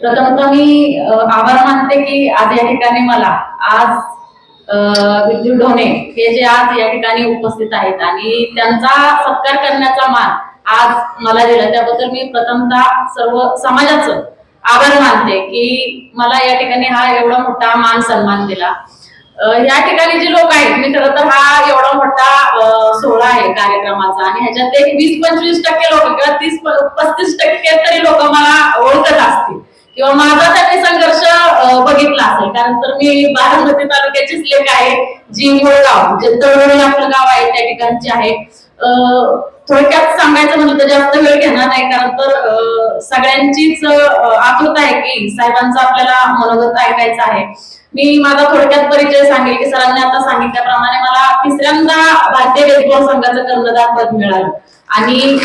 प्रथमतः मी आभार मानते की आज या ठिकाणी मला आज विद्यू विद्युत ढोणे हे जे आज या ठिकाणी उपस्थित आहेत आणि त्यांचा सत्कार करण्याचा मान आज मला दिला. त्याबद्दल मी प्रथमतः सर्व समाजाचं आभार मानते की मला या ठिकाणी हा एवढा मोठा मान सन्मान दिला. या ठिकाणी जे लोक आहेत मी खरं तर हा एवढा मोठा सोहळा आहे कार्यक्रमाचा आणि ह्याच्यात एक वीस पंचवीस टक्के लोक किंवा तीस पस्तीस टक्के तरी लोक मला ओळखत असतील. किंवा माझा त्यांनी संघर्ष बघितला असेल. कारण तर मी बारामती तालुक्याचीच लेख आहे जी मुळगाव जे तळवणी आपलं गाव आहे त्या ठिकाणची आहे. थोडक्यात सांगायचं म्हणलं तर जास्त वेळ घेणार नाही कारण तर सगळ्यांचीच आतुरता आहे की साहेबांचं आपल्याला मनोगत ऐकायचं आहे. मी माझा थोडक्यात परिचय सांगेल की सरांनी आता सांगितल्याप्रमाणे मला तिसऱ्यांदा भारतीय बेसबॉल संघाचं कर्णधार पद मिळालं. आणि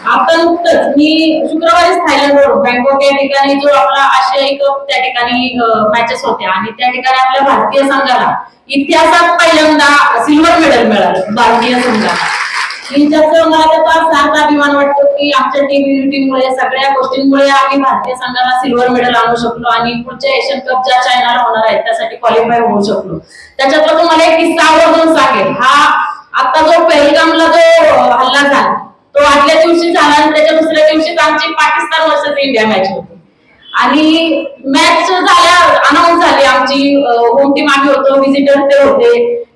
आता नुकतंच मी शुक्रवारीच थायलंडवरून बँकॉक या ठिकाणी जो आपला आशियाई कप त्या ठिकाणी मॅचेस होत्या आणि त्या ठिकाणी आपल्या भारतीय संघाला इतिहासात पहिल्यांदा सिल्वर मेडल मिळालं भारतीय संघाला. ज्याचं मला त्याचा अभिमान वाटतो की आमच्या टीम युनिटीमुळे सगळ्या गोष्टींमुळे आम्ही भारतीय संघाला सिल्वर मेडल आणू शकलो आणि पुढच्या एशियन कप ज्या चायनाला होणार आहेत त्यासाठी क्वालिफाय होऊ शकलो. त्याच्यातला तुम्हाला एक किस्सा आवर्जून सांगेल हा आता जो पहिलगामला जो हल्ला झाला तो आदल्या दिवशी झाला आणि त्याच्या दुसऱ्या दिवशीच आमची पाकिस्तान वर्सेस इंडिया मॅच होती. आणि मॅच झाल्या अनाऊन्स झाली आमची होम टीम आम्ही होतो व्हिजिटर ते होते.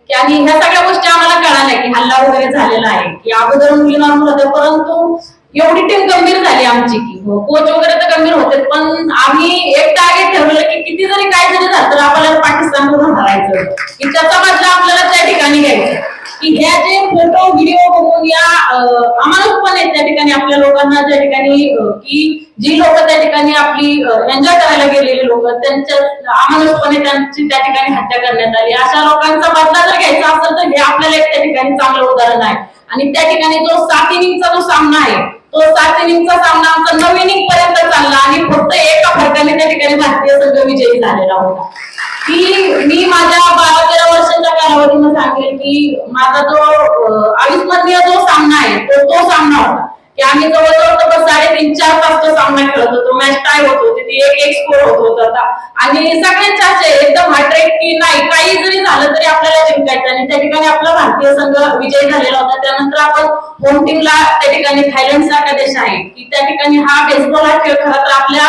की आणि ह्या सगळ्या गोष्टी आम्हाला कळाल्या की हल्ला वगैरे झालेला आहे. की अगोदर मुली नॉर्मल होते परंतु एवढी टीम गंभीर झाली आमची की. हो, कोच वगैरे तर गंभीर होते पण आम्ही एक टार्गेट ठरवलं की किती जरी काय जरी झालं तर आपल्याला पाकिस्तान बरोबर हरायचं की त्याचा बदला आपल्याला त्या ठिकाणी घ्यायचं की ह्या जे फोटो व्हिडिओ या आम्हाला पण आहे त्या ठिकाणी आपल्या लोकांना त्या ठिकाणी की जी लोक त्या ठिकाणी आपली एन्जॉय करायला गेलेली लोक त्यांच्या अमानुषपणे त्यांची त्या ठिकाणी हत्या करण्यात आली. अशा लोकांचा बदला जर घ्यायचा असेल तर हे आपल्याला एक त्या ठिकाणी चांगलं उदाहरण आहे. आणि त्या ठिकाणी जो सात इनिंगचा जो सामना आहे तो सात इनिंगचा सामना आमचा नऊ इनिंग पर्यंत चालला आणि फक्त एका फरकाने त्या ठिकाणी भारतीय विजयी झालेला होता. की मी माझ्या बारा तेरा वर्षाच्या कालावधीनं सांगेल की माझा जो अडीच अविस्मरणीय जो सामना आहे तो तो सामना होता. की आम्ही जवळजवळ तर साडेतीन चार तास तो सामना खेळत होतो. मॅच टाय होत होती. ती एक एक स्कोर होत होता आणि सगळ्यांच्या असे एकदम हार्ट्रेट की नाही काही जरी झालं तरी आपल्याला जिंकायचं. आणि त्या ठिकाणी आपला भारतीय संघ विजयी झालेला होता. त्यानंतर आपण होम टीमला त्या ठिकाणी थायलंड सारखा देश आहे. की त्या ठिकाणी हा बेसबॉल हा खेळ खरं तर आपल्या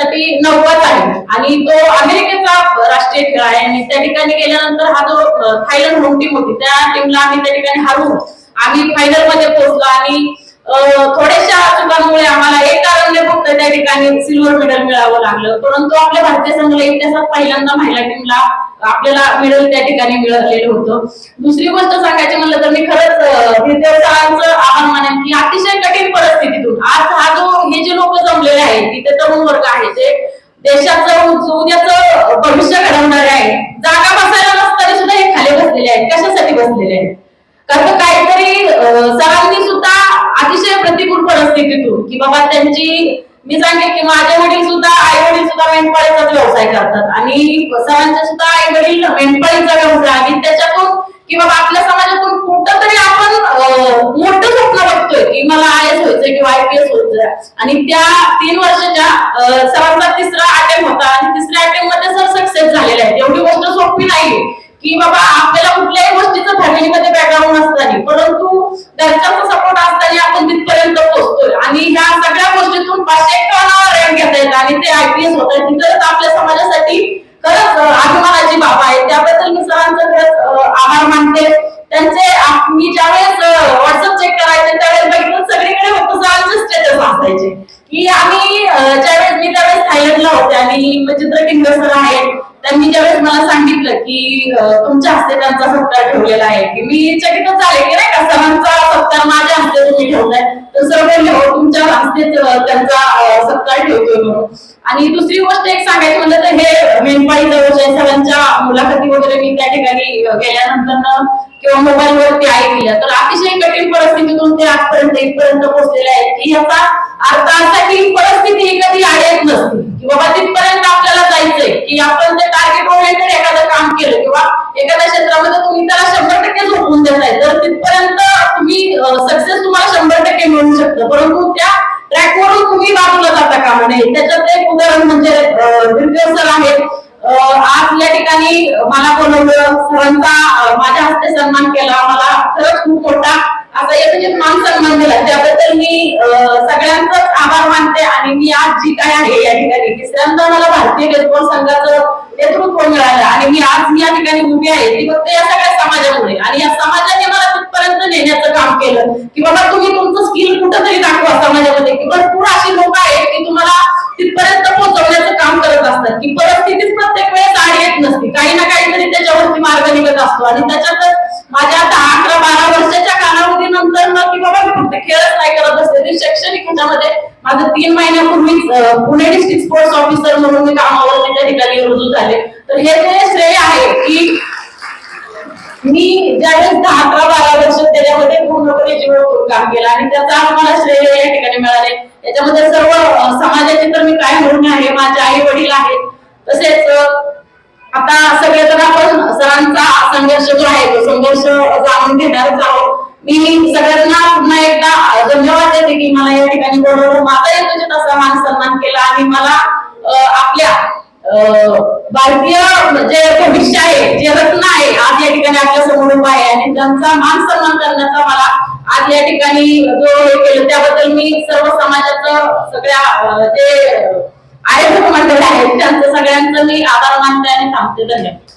साठी नव्वद आहे. आणि तो अमेरिकेचा राष्ट्रीय खेळ आहे. आणि त्या ठिकाणी गेल्यानंतर हा जो थायलंड होम टीम होती त्या टीमला आम्ही त्या ठिकाणी हारून आम्ही फायनलमध्ये पोहोचलो. आणि थोड्याशा चुकांमुळे आम्हाला एक रनने फक्त त्या ठिकाणी सिल्वर मेडल मिळावं लागलं. परंतु आपल्या भारतीय संघाला इतिहासात पहिल्यांदा महिला टीमला आपल्याला मेडल त्या ठिकाणी मिळालेलं होतं. दुसरी गोष्ट सांगायची म्हणलं तर मी खरंच विद्यार्थ्यांचं आभार मानेन की अतिशय कठीण आज हा जो हे जे लोक जमलेले आहेत तिथे ते तरुण वर्ग आहे जे देशाचं उद्याचं भविष्य घडवणारे आहे जागा बसायला नसताना सुद्धा हे खाली बसलेले आहेत. कशासाठी बसलेले आहेत? कारण काहीतरी सरांनी सुद्धा अतिशय प्रतिकूल परिस्थितीतून की बाबा त्यांची मी सांगेन की माझे वडील सुद्धा आई वडील सुद्धा मेंढपाळीचाच व्यवसाय करतात. आणि सरांचे सुद्धा आई वडील मेंढपाळीचा व्यवसाय आणि त्याच्यातून की बाबा आपल्या समाजातून कुठं तरी आपण मोठं स्वप्न बघतोय की मला आय एस व्हायचं किंवा आय पी एस व्हायचं आणि त्या तीन वर्षाच्या अं, सरांचा तिसरा अटेम्प होता आणि तिसऱ्या अटेम्पमध्ये सर सक्सेस झालेला आहे. एवढी गोष्ट सोपी नाहीये की बाबा आपल्याला कुठल्याही गोष्टीचं फॅमिलीमध्ये बॅकग्राऊंड नसताना परंतु घरच्यांचा सपोर्ट असताना आपण तिथपर्यंत पोहोचतोय. आणि ह्या सगळ्या गोष्टीतून पाचशे रँक घेता येतात आणि ते आयपीएस होत आहेत तिथंच आपल्या समाजासाठी खरंच अं, अभिमानाची बाब आहे त्याबद्दल मी सरांचं खरंच आभार मानते. त्यांचे मी ज्यावेळेस व्हॉट्सअप चेक करायचे त्यावेळेस बघितलं सगळीकडे फक्त सरांचे स्टेटस असायचे. की आम्ही ज्यावेळेस मी त्यावेळेस थायलंडला होते आणि चित्र किंगर सर आहेत त्यांनी ज्यावेळेस मला सांगितलं की तुमच्या हस्ते त्यांचा सत्कार ठेवलेला आहे. की मी चकितच झाले की नाही का सरांचा सत्कार माझ्या हस्ते तुम्ही ठेवलाय. तर सर बोलले हो तुमच्या हस्तेच त्यांचा सत्कार ठेवतोय म्हणून. आणि दुसरी गोष्ट एक सांगायची म्हणलं तर हे मेंढपाळी जवळच्या सरांच्या मुलाखती वगैरे मी त्या ठिकाणी गेल्यानंतर किंवा मोबाईल वरती ऐकल्या तर अतिशय कठीण परिस्थितीतून ते आजपर्यंत इथपर्यंत पोहोचलेले आहेत. की याचा अर्थ असा की परिस्थिती कधी आडेत नसते. की बाबा तिथपर्यंत आपल्याला जायचंय. की आपण ते टार्गेट ओरिएंटेड एखादं काम केलं किंवा एखाद्या क्षेत्रामध्ये तुम्ही त्याला शंभर टक्के झोपून देताय तर तिथपर्यंत तुम्ही सक्सेस तुम्हाला शंभर टक्के मिळू शकतं. परंतु त्या ट्रॅकवरून तुम्ही बाजूला जाता कामा झाली त्याच्यात एक म्हणजे व्हिडिओ सर आहे आज या ठिकाणी मला बोलवलं सरांचा माझ्या हस्ते सन्मान केला मला खरंच खूप मोठा असा एकत्रित मान सन्मान दिला. त्याबद्दल मी सगळ्यांचाच आभार मानते आणि मी आज जी काय आहे या ठिकाणी तिसऱ्यांदा मला भारतीय बेसबॉल संघाचं नेतृत्व मिळालं आणि मी आज या ठिकाणी उभी आहे. ती फक्त या सगळ्या समाजामुळे आणि या समाजाने मला तिथपर्यंत नेण्याचं काम केलं की बाबा तुम्ही तुमचं स्किल कुठंतरी दाखवा समाजामध्ये. की भरपूर अशी लोक आहेत की तुम्हाला असतात की परिस्थितीच प्रत्येक वेळेस आड येत नसते. काही ना काहीतरी त्याच्यावरती मार्ग निघत असतो. आणि त्याच्यातच माझ्या आता अकरा बारा वर्षाच्या कालावधीनंतर मग की बाबा मी फक्त खेळच नाही करत असते शैक्षणिक ह्याच्यामध्ये माझं तीन महिन्यापूर्वीच पुणे डिस्ट्रिक्ट स्पोर्ट्स ऑफिसर म्हणून मी कामावर त्या ठिकाणी रुजू झाले. तर हे जे श्रेय आहे की मी ज्यावेळेस दहा अकरा बारा वर्ष त्याच्यामध्ये पूर्णपणे जीवन काम केलं आणि त्याचा मला श्रेय या ठिकाणी मिळाले. याच्यामध्ये सर्व समाजाचे तर मी काय म्हणून आहे माझे आई वडील आहेत तसेच आता सगळेजण आपण सरांचा संघर्ष जो आहे तो संघर्ष जाणून घेणारच आहोत. मी सगळ्यांना पुन्हा एकदा धन्यवाद देते की मला या ठिकाणी बरोबर माता येतो तसा मान सन्मान केला आणि मला आपल्या भारतीय जे भविष्य आहे जे रत्न आहे आज या ठिकाणी आपल्यासमोर उभा आहे. आणि त्यांचा मान सन्मान करण्याचा मला आज या ठिकाणी जो हे केलं त्याबद्दल मी सर्व समाजाचं सगळ्या जे आयोजक मंडळ आहेत त्यांचं सगळ्यांचं मी आभार मानते आणि थांबते. धन्यवाद.